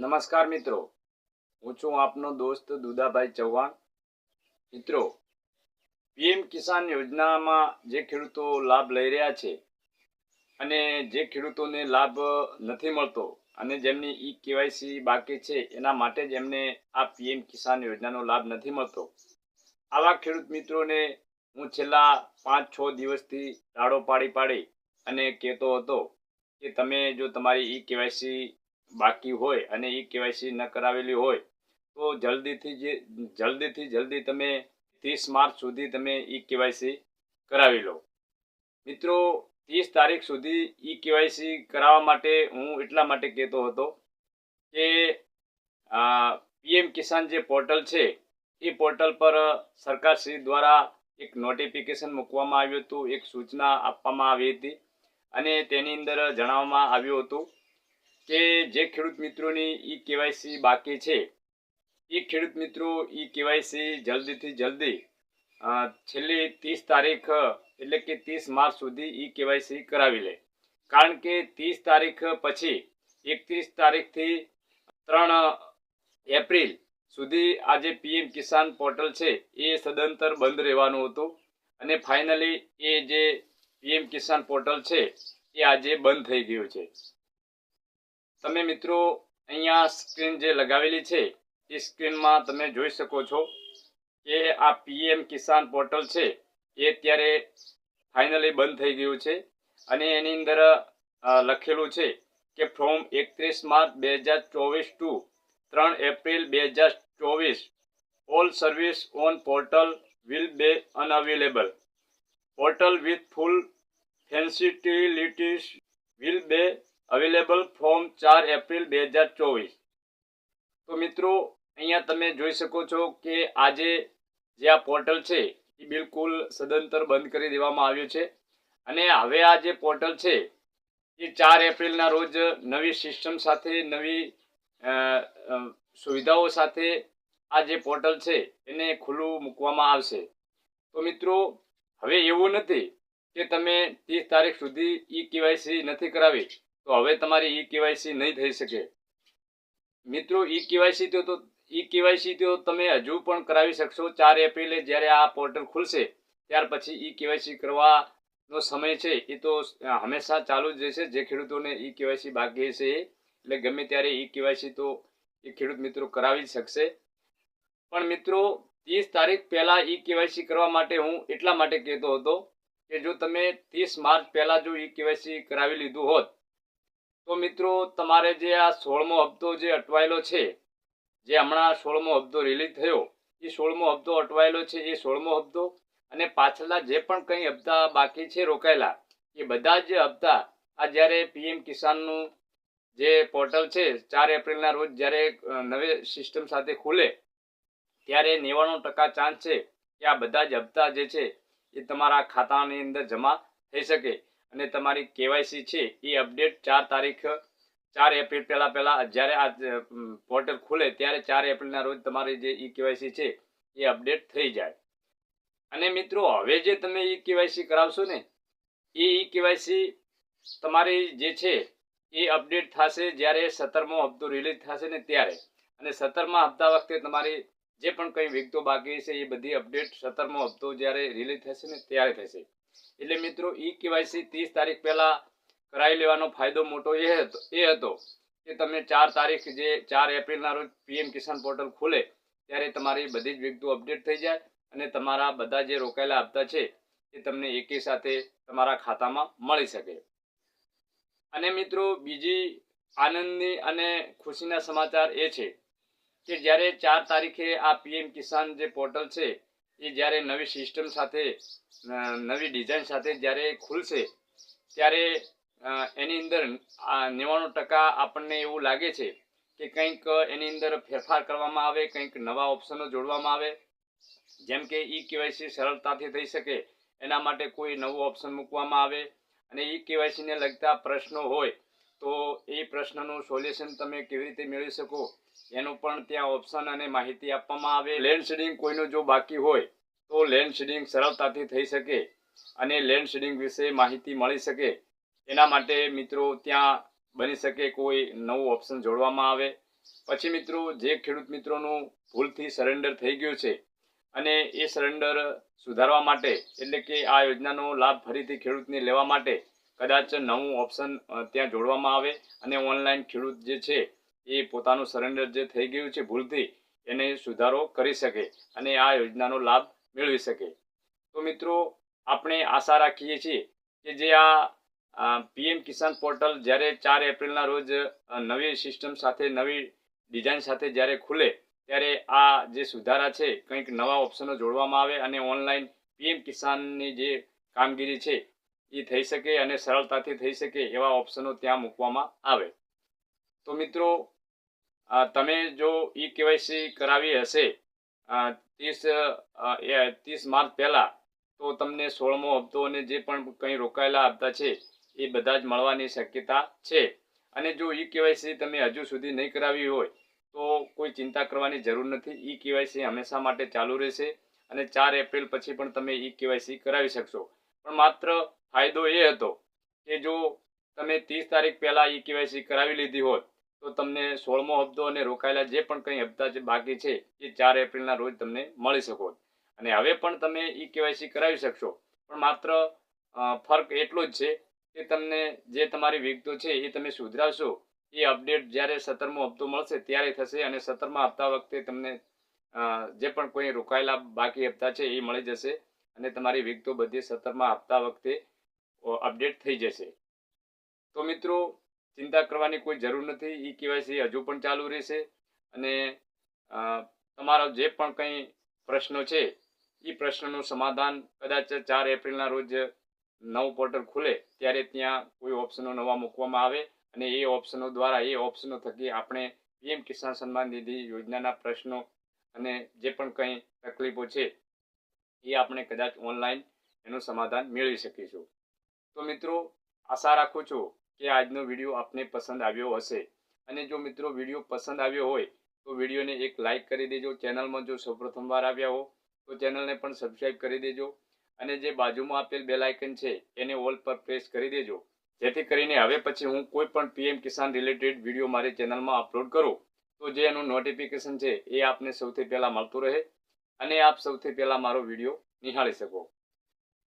નમસ્કાર મિત્રો. હું છું આપનો દોસ્ત દુદાભાઈ ચૌહાણ. મિત્રો, પીએમ કિસાન યોજનામાં જે ખેડૂતો લાભ લઈ રહ્યા છે અને જે ખેડૂતોને લાભ નથી મળતો અને જેમની ઈ કેવાયસી બાકી છે, એના માટે જ એમને આ પીએમ કિસાન યોજનાનો લાભ નથી મળતો. આવા ખેડૂત મિત્રોને હું છેલ્લા પાંચ, છ દિવસથી રાડો પાડી પાડી અને કહેતો હતો કે તમે જો તમારી ઈ કેવાયસી બાકી હોય અને એ કેવાયસી ન કરાવેલી હોય, તો જલ્દીથી જે, જલ્દીથી જલ્દી તમે ત્રીસ માર્ચ સુધી તમે ઈ કેવાયસી કરાવી લો. મિત્રો, ત્રીસ તારીખ સુધી ઈ કેવાયસી કરાવવા માટે હું એટલા માટે કહેતો હતો કે પીએમ કિસાન જે પોર્ટલ છે, એ પોર્ટલ પર સરકારશ્રી દ્વારા એક નોટિફિકેશન મૂકવામાં આવ્યું હતું, એક સૂચના આપવામાં આવી હતી અને તેની અંદર જણાવવામાં આવ્યું હતું કે જે ખેડૂત મિત્રોની ઈ કેવાયસી બાકી છે, એ ખેડૂત મિત્રો ઈ કેવાયસી જલ્દીથી જલ્દી છેલ્લી ત્રીસ તારીખ, એટલે કે ત્રીસ માર્ચ સુધી ઈ કેવાયસી કરાવી લે. કારણ કે ત્રીસ તારીખ પછી, એકત્રીસ તારીખથી ત્રણ એપ્રિલ સુધી આ જે પીએમ કિસાન પોર્ટલ છે, એ સદંતર બંધ રહેવાનું હતું. અને ફાઇનલી એ જે પીએમ કિસાન પોર્ટલ છે, એ આજે બંધ થઈ ગયું છે. તમે મિત્રો, અહીંયા સ્ક્રીન જે લગાવેલી છે, એ સ્ક્રીનમાં તમે જોઈ શકો છો કે આ પીએમ કિસાન પોર્ટલ છે, એ અત્યારે ફાઇનલી બંધ થઈ ગયું છે અને એની અંદર લખેલું છે કે ફ્રોમ એકત્રીસ માર્ચ બે હજાર ચોવીસ ટુ ત્રણ એપ્રિલ બે હજાર ચોવીસ, all service on portal will be unavailable. Portal with full functionalities will be available form ચાર એપ્રિલ બે હજાર ચોવીસ. તો મિત્રો, અહીંયા તમે જોઈ શકો છો કે આજે જે આ પોર્ટલ છે, એ બિલકુલ સદંતર બંધ કરી દેવામાં આવ્યું છે. અને હવે આ જે પોર્ટલ છે, એ ચાર એપ્રિલના રોજ નવી સિસ્ટમ સાથે, નવી સુવિધાઓ સાથે આ જે પોર્ટલ છે, એને ખુલ્લું મૂકવામાં આવશે. તો મિત્રો, હવે એવું નથી કે તમે ત્રીસ તારીખ સુધી ઈ કેવાયસી નથી કરાવી. તો હવે તમારી ઈ કેવાયસી નહીં થઈ શકે. મિત્રો, ઈ કેવાયસી તો ઈ કેવાયસી તો તમે હજુ પણ કરાવી શકશો. ચાર એપ્રિલે જ્યારે આ પોર્ટલ ખુલશે, ત્યાર પછી ઈ કેવાયસી કરવાનો સમય છે. એ તો હંમેશા ચાલુ જ રહેશે. જે ખેડૂતોને ઈ કેવાયસી બાકી છે, એટલે ગમે ત્યારે ઈ કેવાયસી તો એ ખેડૂત મિત્રો કરાવી શકશે. પણ મિત્રો, ત્રીસ તારીખ પહેલાં ઈ કેવાયસી કરવા માટે હું એટલા માટે કહેતો હતો કે જો તમે ત્રીસ માર્ચ પહેલાં જો ઈ કેવાયસી કરાવી લીધું હોત તો મિત્રો, તમારે જે આ સોળમો હપ્તો જે અટવાયેલો છે, જે હમણાં સોળમો હપ્તો રિલીઝ થયો, એ સોળમો હપ્તો અટવાયેલો છે એ સોળમો હપ્તો અને પાછલા જે પણ કંઈ હપ્તા બાકી છે રોકાયેલા, એ બધા જ હપ્તા આ જ્યારે પીએમ કિસાનનું જે પોર્ટલ છે, ચાર એપ્રિલના રોજ જ્યારે નવી સિસ્ટમ સાથે ખુલે, ત્યારે નેવાણું ટકા ચાન્સ છે કે આ બધા જ હપ્તા જે છે, એ તમારા ખાતાની અંદર જમા થઈ શકે. અને તમારી કેવાયસી છે, એ અપડેટ ચાર તારીખ, ચાર એપ્રિલ પહેલાં પહેલાં, જ્યારે આ પોર્ટલ ખુલે, ત્યારે ચાર એપ્રિલના રોજ તમારી જે ઈ કેવાયસી છે, એ અપડેટ થઈ જાય. અને મિત્રો, હવે જે તમે ઈ કેવાયસી કરાવશો ને, એ ઈ કેવાયસી તમારી જે છે, એ અપડેટ થશે જ્યારે સત્તરમો હપ્તો રિલીઝ થશે ને ત્યારે. અને સત્તરમા હપ્તા વખતે તમારી જે પણ કંઈ વિગતો બાકી છે, એ બધી અપડેટ સત્તરમો હપ્તો જ્યારે રિલીઝ થશે ને, ત્યારે થશે. એટલે મિત્રો, ઈ કેવાયસી ત્રીસ તારીખ પહેલા કરાવી લેવાનો ફાયદો મોટો એ હતો એ હતો કે તમે ચાર તારીખ જે ચાર એપ્રિલના રોજ પીએમ કિસાન પોર્ટલ ખુલે, ત્યારે તમારી બધી જ વિગતો અપડેટ થઈ જાય અને તમારા બધા જે રોકાયેલા હપ્તા છે, એ તમને એકી સાથે તમારા ખાતામાં મળી શકે. અને મિત્રો, બીજી આનંદની અને ખુશીના સમાચાર એ છે કે જ્યારે ચાર તારીખે આ પીએમ કિસાન જે પોર્ટલ છે એ જ્યારે નવી સિસ્ટમ સાથે નવી ડિઝાઇન સાથે જ્યારે ખુલશે, ત્યારે એની અંદર નેવાણું ટકા આપણને એવું લાગે છે કે કંઈક એની અંદર ફેરફાર કરવામાં આવે, કંઈક નવા ઓપ્શનો જોડવામાં આવે. જેમ કે ઈ કેવાયસી સરળતાથી થઈ શકે, એના માટે કોઈ નવું ઓપ્શન મૂકવામાં આવે અને ઈ કેવાયસીને લગતા પ્રશ્નો હોય તો એ પ્રશ્નનું સોલ્યુશન તમે કેવી રીતે મેળવી શકો? એનું પણ ત્યાં ઓપ્શન અને માહિતી આપવામાં આવે. લેન્ડ શેડિંગ કોઈનું જો બાકી હોય, તો લેન્ડ શેડિંગ સરળતાથી થઈ શકે અને લેન્ડ શેડિંગ વિશે માહિતી મળી શકે. એના માટે મિત્રો ત્યાં બની શકે કોઈ નવું ઓપ્શન જોડવામાં આવે. પછી મિત્રો, જે ખેડૂત મિત્રોનું ભૂલથી સરેન્ડર થઈ ગયું છે અને એ સરેન્ડર સુધારવા માટે, એટલે કે આ યોજનાનો લાભ ફરીથી ખેડૂતને લેવા માટે કદાચ નવું ઓપ્શન ત્યાં જોડવામાં આવે અને ઓનલાઈન ખેડૂત જે છે, એ પોતાનું સરેન્ડર જે થઈ ગયું છે ભૂલથી, એને સુધારો કરી શકે અને આ યોજનાનો લાભ મેળવી શકે. તો મિત્રો, આપણે આશા રાખીએ છીએ કે જે આ પીએમ કિસાન પોર્ટલ જ્યારે ચાર એપ્રિલના રોજ નવી સિસ્ટમ સાથે, નવી ડિઝાઇન સાથે જ્યારે ખુલે, ત્યારે આ જે સુધારા છે, કંઈક નવા ઓપ્શનો જોડવામાં આવે અને ઓનલાઈન પીએમ કિસાનની જે કામગીરી છે એ થઈ શકે અને સરળતાથી થઈ શકે એવા ઓપ્શનો ત્યાં મૂકવામાં આવે. તો મિત્રો તમે જો ઈ કેવાયસી કરાવી હશે ત્રીસ ત્રીસ માર્ચ પહેલાં, તો તમને સોળમો હપ્તો અને જે પણ કંઈ રોકાયેલા હપ્તા છે, એ બધા જ મળવાની શક્યતા છે. અને જો ઈ કેવાયસી તમે હજુ સુધી નહીં કરાવી હોય, તો કોઈ ચિંતા કરવાની જરૂર નથી. ઈ કેવાયસી હંમેશા માટે ચાલુ રહેશે અને ચાર એપ્રિલ પછી પણ તમે ઈ કેવાયસી કરાવી શકશો. પણ માત્ર ફાયદો એ હતો કે જો તમે ત્રીસ તારીખ પહેલાં ઈ કેવાયસી કરાવી લીધી હોત, તો તમને સોળમો હપ્તો અને રોકાયેલા જે પણ કંઈ હપ્તા જે બાકી છે, એ ચાર એપ્રિલના રોજ તમને મળી શકો અને હવે પણ તમે ઈ કેવાયસી કરાવી શકશો. પણ માત્ર ફર્ક એટલો જ છે કે તમને જે તમારી વિગતો છે એ તમે સુધરાવશો, એ અપડેટ જ્યારે સત્તરમો હપ્તો મળશે ત્યારે થશે અને સત્તરમા હપ્તા વખતે તમને જે પણ કોઈ રોકાયેલા બાકી હપ્તા છે એ મળી જશે અને તમારી વિગતો બધી સત્તરમા હપ્તા વખતે અપડેટ થઈ જશે. તો મિત્રો, ચિંતા કરવાની કોઈ જરૂર નથી. ઈ કેવાયસી હજુ પણ ચાલુ રહેશે અને તમારો જે પણ કંઈ પ્રશ્નો છે એ પ્રશ્નનું સમાધાન કદાચ ચાર એપ્રિલના રોજ નવું પોર્ટલ ખુલે, ત્યારે ત્યાં કોઈ ઓપ્શનો નવા મૂકવામાં આવે અને એ ઓપ્શનો દ્વારા, એ ઓપ્શનો થકી આપણે પીએમ કિસાન સન્માન નિધિ યોજનાના પ્રશ્નો અને જે પણ કંઈ તકલીફો છે, એ આપણે કદાચ ઓનલાઈન એનું સમાધાન મેળવી શકીશું. તો મિત્રો, આશા રાખું છું કે આજનો વીડિયો આપને પસંદ આવ્યો હશે. અને જો મિત્રો વીડિયો પસંદ આવ્યો હોય, તો વિડીયોને એક લાઇક કરી દેજો. ચેનલમાં જો સૌપ્રથમવાર આવ્યા હો, તો ચેનલને પણ સબસ્ક્રાઈબ કરી દેજો. અને જે બાજુમાં આપેલ બેલ આઇકન છે, એને ઓલ પર પ્રેસ કરી દેજો. જેથી કરીને હવે પછી હું કોઈ પણ પીએમ કિસાન રિલેટેડ વીડિયો મારી ચેનલમાં અપલોડ કરું, તો જે એનું નોટિફિકેશન છે, એ આપને સૌથી પહેલાં મળતું રહે. અને આપ સૌથી પહેલાં મારો વીડિયો નિહાળી શકો.